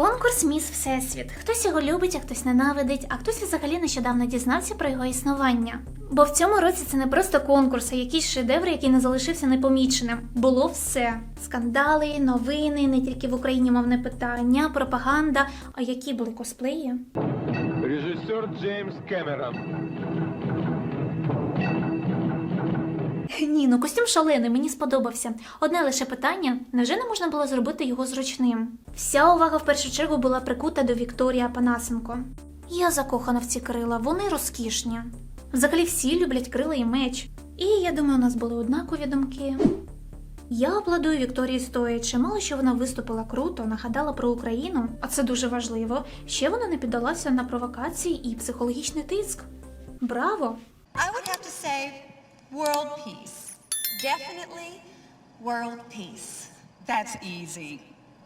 Конкурс Міс Всесвіт. Хтось його любить, а хтось ненавидить, а хтось взагалі нещодавно дізнався про його існування. Бо в цьому році це не просто конкурс, а якийсь шедевр, який не залишився непоміченим. Було все: скандали, новини, не тільки в Україні мовне питання, пропаганда. А які були косплеї? Режиссер Джеймс Кэмерон. Ні, ну костюм шалений, мені сподобався. Одне лише питання: невже не можна було зробити його зручним? Вся увага в першу чергу була прикута до Вікторії Апанасенко. Я закохана в ці крила, вони розкішні. Взагалі всі люблять крила і меч. І я думаю, у нас були однакові думки. Я аплодую Вікторії стоячи. Мало що вона виступила круто, нагадала про Україну, а це дуже важливо. Ще вона не піддалася на провокації і психологічний тиск. Браво! I would have to say world peace. Definitely world peace. That's easy.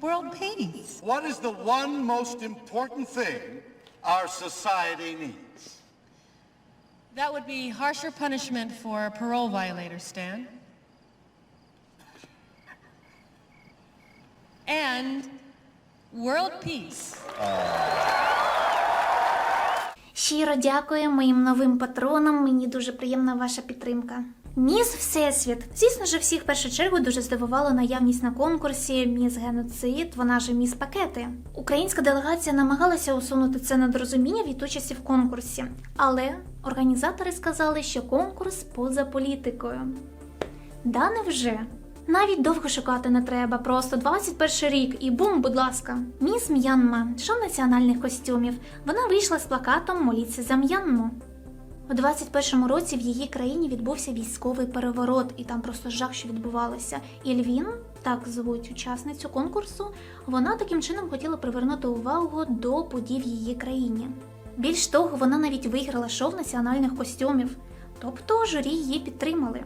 World peace. What is the one most important thing our society needs? That would be harsher punishment for parole violators, Stan. And world peace. Ah. Щиро дякую моїм новим патронам. Мені дуже приємна ваша підтримка. Міс Всесвіт. Звісно ж, всіх в першу чергу дуже здивувала наявність на конкурсі Міс Геноцид, вона ж Міс Пакети. Українська делегація намагалася усунути це недорозуміння від участі в конкурсі, але організатори сказали, що конкурс поза політикою. Да невже? Навіть довго шукати не треба, просто 21 рік і бум, будь ласка. Міс М'янма, шоу національних костюмів. Вона вийшла з плакатом Моліться за М'янму. У 21-му році в її країні відбувся військовий переворот, і там просто жах, що відбувалося. І Львін, так звуть учасницю конкурсу, вона таким чином хотіла привернути увагу до подій в її країні. Більш того, вона навіть виграла шоу національних костюмів, тобто журі її підтримали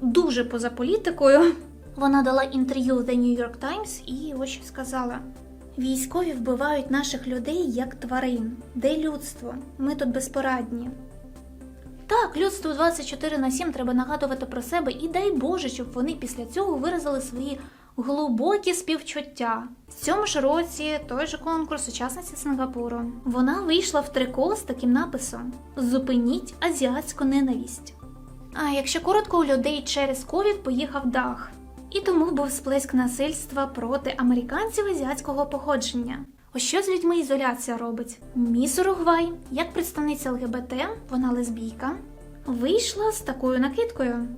дуже поза політикою. Вона дала інтерв'ю The New York Times і ось сказала: військові вбивають наших людей як тварин. Де людство? Ми тут безпорадні. Так, людству 24 на 7 треба нагадувати про себе, і дай Боже, щоб вони після цього виразили свої глибокі співчуття. В цьому ж році той же конкурс учасниці Сингапуру. Вона вийшла в трико з таким написом: Зупиніть азіатську ненависть. А якщо коротко, у людей через ковід поїхав дах. І тому був сплеск насильства проти американців азіатського походження. Ось що з людьми ізоляція робить? Міс Уругвай, як представниця ЛГБТ, вона лесбійка, вийшла з такою накидкою.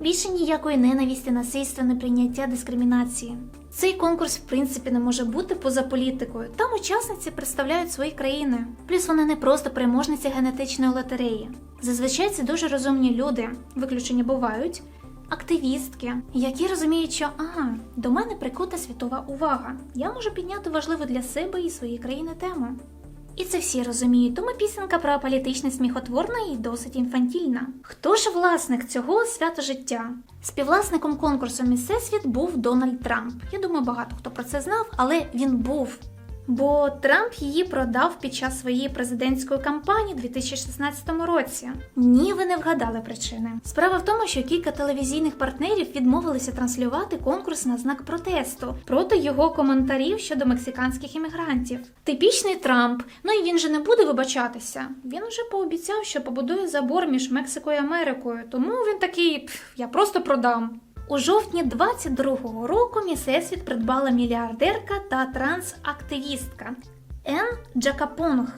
Більше ніякої ненависті, насильства, неприйняття дискримінації. Цей конкурс, в принципі, не може бути поза політикою. Там учасниці представляють свої країни. Плюс вони не просто переможниці генетичної лотереї. Зазвичай це дуже розумні люди, виключення бувають, активістки, які розуміють, що ага, до мене прикута світова увага. Я можу підняти важливу для себе і своєї країни тему. І це всі розуміють, тому пісенка про політичне сміхотворна і досить інфантільна. Хто ж власник цього свято життя? Співвласником конкурсу Місесвіт був Дональд Трамп. Я думаю, багато хто про це знав, але він був. Бо Трамп її продав під час своєї президентської кампанії у 2016 році. Ні, ви не вгадали причини. Справа в тому, що кілька телевізійних партнерів відмовилися транслювати конкурс на знак протесту проти його коментарів щодо мексиканських іммігрантів. Типічний Трамп. Ну і він же не буде вибачатися. Він уже пообіцяв, що побудує забор між Мексикою і Америкою. Тому він такий, я просто продам. У жовтні 22-го року Місесвіт придбала мільярдерка та трансактивістка Ен Джакапонг.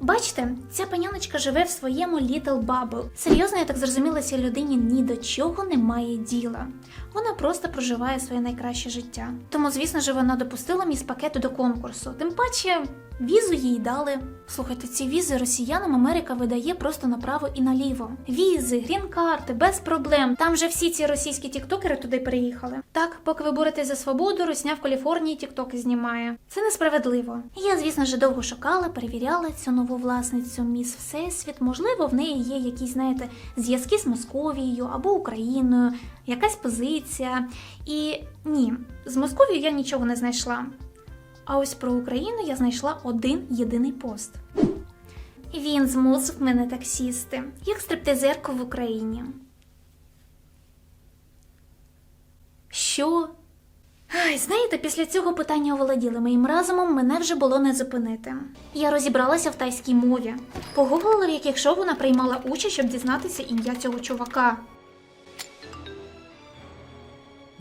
Бачите, ця паняночка живе в своєму Little Bubble. Серйозно, я так зрозуміла, цій людині ні до чого немає діла. Вона просто проживає своє найкраще життя. Тому, звісно ж, вона допустила міс пакету до конкурсу. Тим паче, візу їй дали. Слухайте, ці візи росіянам Америка видає просто направо і наліво. Візи, грін-карти, без проблем. Там же всі ці російські тіктокери туди переїхали. Так, поки ви боретесь за свободу, Русня в Каліфорнії тіктоки знімає. Це несправедливо. Я, звісно ж, довго шукала, перевіряла цю нову власницю міс Всесвіт. Можливо, в неї є якісь, знаєте, зв'язки з Московією або Україною, якась позиція. І ні, з Московією я нічого не знайшла. А ось про Україну я знайшла один єдиний пост. Він змусив мене так сісти, як стриптизерку в Україні. Що? Ай, знаєте, після цього питання оволоділи моїм разумом, мене вже було не зупинити. Я розібралася в тайській мові, погуглила, в яких шоу вона приймала участь, щоб дізнатися ім'я цього чувака.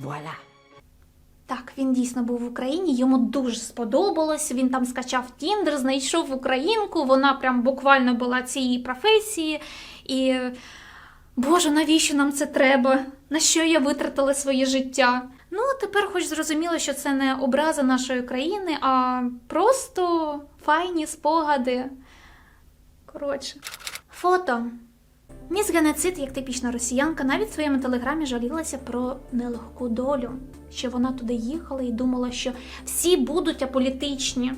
Voilà. Так, він дійсно був в Україні, йому дуже сподобалось. Він там скачав Тіндер, знайшов українку. Вона прям буквально була цієї професії. І Боже, навіщо нам це треба? На що я витратила своє життя? Ну, тепер хоч зрозуміло, що це не образа нашої країни, а просто файні спогади. Коротше, фото. Міс Геноцид, як типічна росіянка, навіть в своєму телеграмі жалілася про нелегку долю, що вона туди їхала і думала, що всі будуть аполітичні.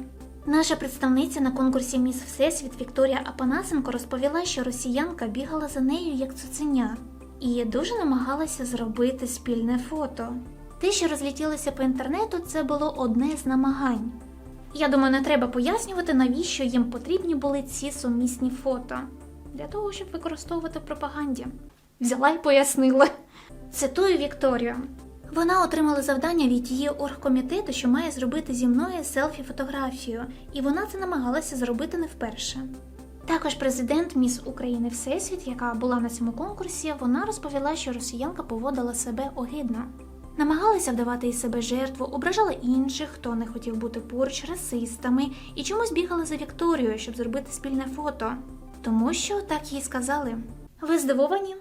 Наша представниця на конкурсі Міс Всесвіт Вікторія Апанасенко розповіла, що росіянка бігала за нею як цуценя і дуже намагалася зробити спільне фото. Те, що розлетілося по інтернету, це було одне з намагань. Я думаю, не треба пояснювати, навіщо їм потрібні були ці сумісні фото. Для того, щоб використовувати пропаганді. Взяла і пояснила. Цитую Вікторію. Вона отримала завдання від її оргкомітету, що має зробити зі мною селфі-фотографію, і вона це намагалася зробити не вперше. Також президент Міс України Всесвіт, яка була на цьому конкурсі, вона розповіла, що росіянка поводила себе огидно. Намагалася вдавати із себе жертву, ображала інших, хто не хотів бути поруч расистами, і чомусь бігала за Вікторією, щоб зробити спільне фото. Тому що так їй сказали. Ви здивовані?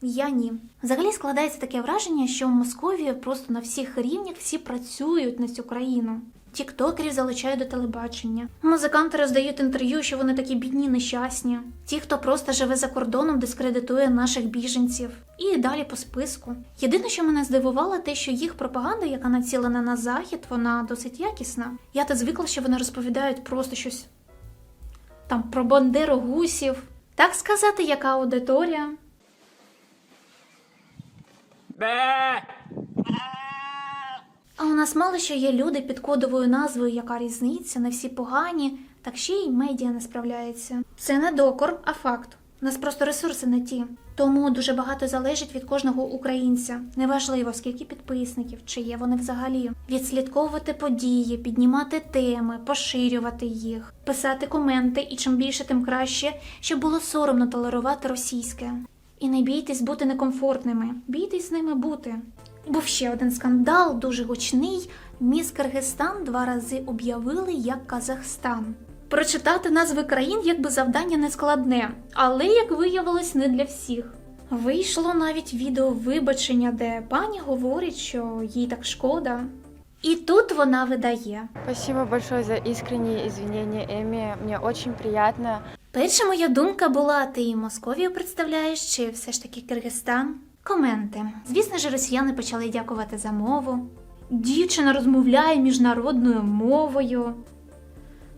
Я ні. Взагалі складається таке враження, що в Московії просто на всіх рівнях всі працюють на цю країну. Тіктокерів залучають до телебачення. Музиканти роздають інтерв'ю, що вони такі бідні, нещасні. Ті, хто просто живе за кордоном, дискредитує наших біженців. І далі по списку. Єдине, що мене здивувало, те, що їх пропаганда, яка націлена на захід, вона досить якісна. Я та звикла, що вони розповідають просто щось там про бандеру гусів. Так сказати, яка аудиторія. А у нас мало що є люди під кодовою назвою Яка різниця, не всі погані, так ще й медіа не справляється. Це не докор, а факт. У нас просто ресурси не ті. Тому дуже багато залежить від кожного українця. Неважливо, скільки підписників, чи є вони взагалі. Відслідковувати події, піднімати теми, поширювати їх, писати коменти, і чим більше, тим краще, щоб було соромно толерувати російське. І не бійтесь бути некомфортними, бійтесь з ними бути. Був ще один скандал, дуже гучний. Міс Киргизстан два рази об'явили як Казахстан. Прочитати назви країн якби завдання не складне, але як виявилось, не для всіх. Вийшло навіть відео вибачення, де пані говорить, що їй так шкода. І тут вона видає. Спасибо большое за искренние извинения, Эми. Мне очень приятно. Перша моя думка була: ти Московію представляєш, чи все ж таки Киргизстан? Коменти. Звісно ж, росіяни почали дякувати за мову. Дівчина розмовляє міжнародною мовою.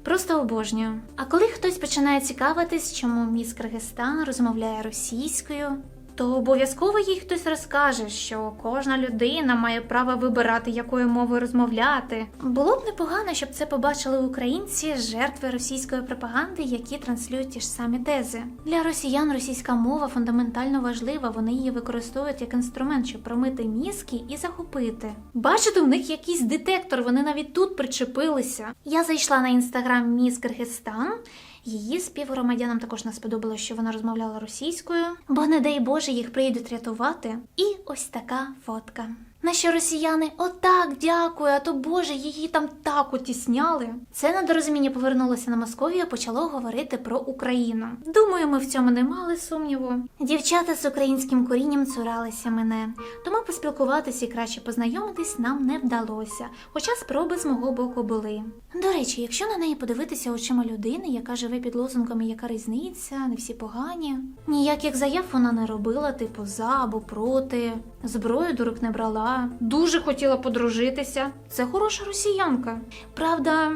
Просто обожнюю. А коли хтось починає цікавитись, чому міс Киргизстан розмовляє російською, то обов'язково їй хтось розкаже, що кожна людина має право вибирати, якою мовою розмовляти. Було б непогано, щоб це побачили українці, жертви російської пропаганди, які транслюють ті ж самі тези. Для росіян російська мова фундаментально важлива. Вони її використовують як інструмент, щоб промити мізки і захопити. Бачите, в них якийсь детектор, вони навіть тут причепилися. Я зайшла на інстаграм Міс Киргизстан. Її співгромадянам також не сподобалося, що вона розмовляла російською, бо не дай Боже їх прийдуть рятувати. І ось така фотка. На що росіяни отак дякую, а то Боже, її там так утісняли. Це недорозуміння повернулося на Московію, і почало говорити про Україну. Думаю, ми в цьому не мали сумніву. Дівчата з українським корінням цуралися мене, тому поспілкуватися і краще познайомитись нам не вдалося, хоча спроби з мого боку були. До речі, якщо на неї подивитися очима людини, яка живе під лозунгами яка різниця, не всі погані. Ніяких заяв вона не робила, типу за або проти. Зброю до рук не брала. Дуже хотіла подружитися. Це хороша росіянка. Правда,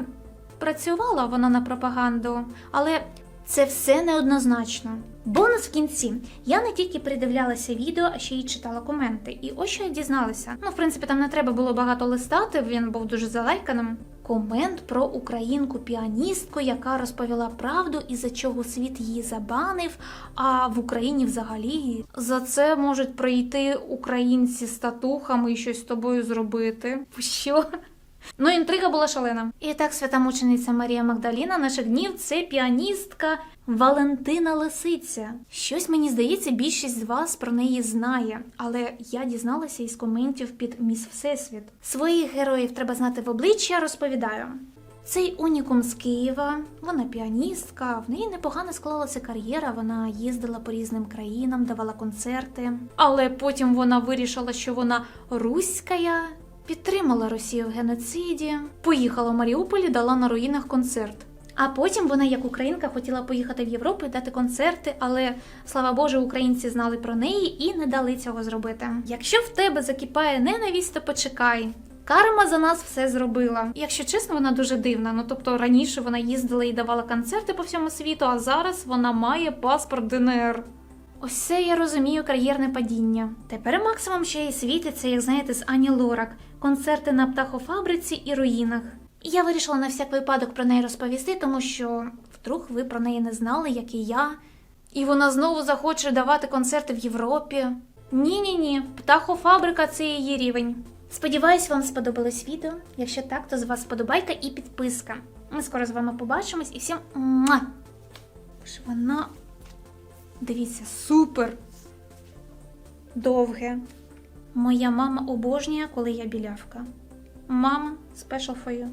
працювала вона на пропаганду, але це все неоднозначно. Бонус в кінці. Я не тільки придивлялася відео, а ще й читала коменти. І ось що я дізналася. Ну, в принципі, там не треба було багато листати, він був дуже залайканим. Комент про українку-піаністку, яка розповіла правду, із-за чого світ її забанив. А в Україні взагалі за це можуть прийти українці з татухами і щось з тобою зробити. Що? Ну, інтрига була шалена. І так, свята мучениця Марія Магдаліна наших днів це піаністка Валентина Лисиця. Щось мені здається, більшість з вас про неї знає, але я дізналася із коментів під Міс Всесвіт. Своїх героїв треба знати в обличчя, розповідаю. Цей унікум з Києва, вона піаністка, в неї непогано склалася кар'єра, вона їздила по різним країнам, давала концерти. Але потім вона вирішила, що вона руська, підтримала Росію в геноциді, поїхала в Маріуполь і дала на руїнах концерт. А потім вона, як українка, хотіла поїхати в Європу і дати концерти, але слава Боже, українці знали про неї і не дали цього зробити. Якщо в тебе закипає ненависть, то почекай. Карма за нас все зробила. Якщо чесно, вона дуже дивна. Ну тобто раніше вона їздила і давала концерти по всьому світу, а зараз вона має паспорт ДНР. Ось це я розумію кар'єрне падіння. Тепер максимум ще й світиться, як знаєте, з Ані Лорак, концерти на птахофабриці і руїнах. Я вирішила на всяк випадок про неї розповісти, тому що вдруг ви про неї не знали, як і я. І вона знову захоче давати концерти в Європі. Ні, ні, ні, птахофабрика це її рівень. Сподіваюсь, вам сподобалось відео. Якщо так, то з вас сподобайка і підписка. Ми скоро з вами побачимось і всім вона. Дивіться, супер! Довге. Моя мама обожнює, коли я білявка. Мама, for you.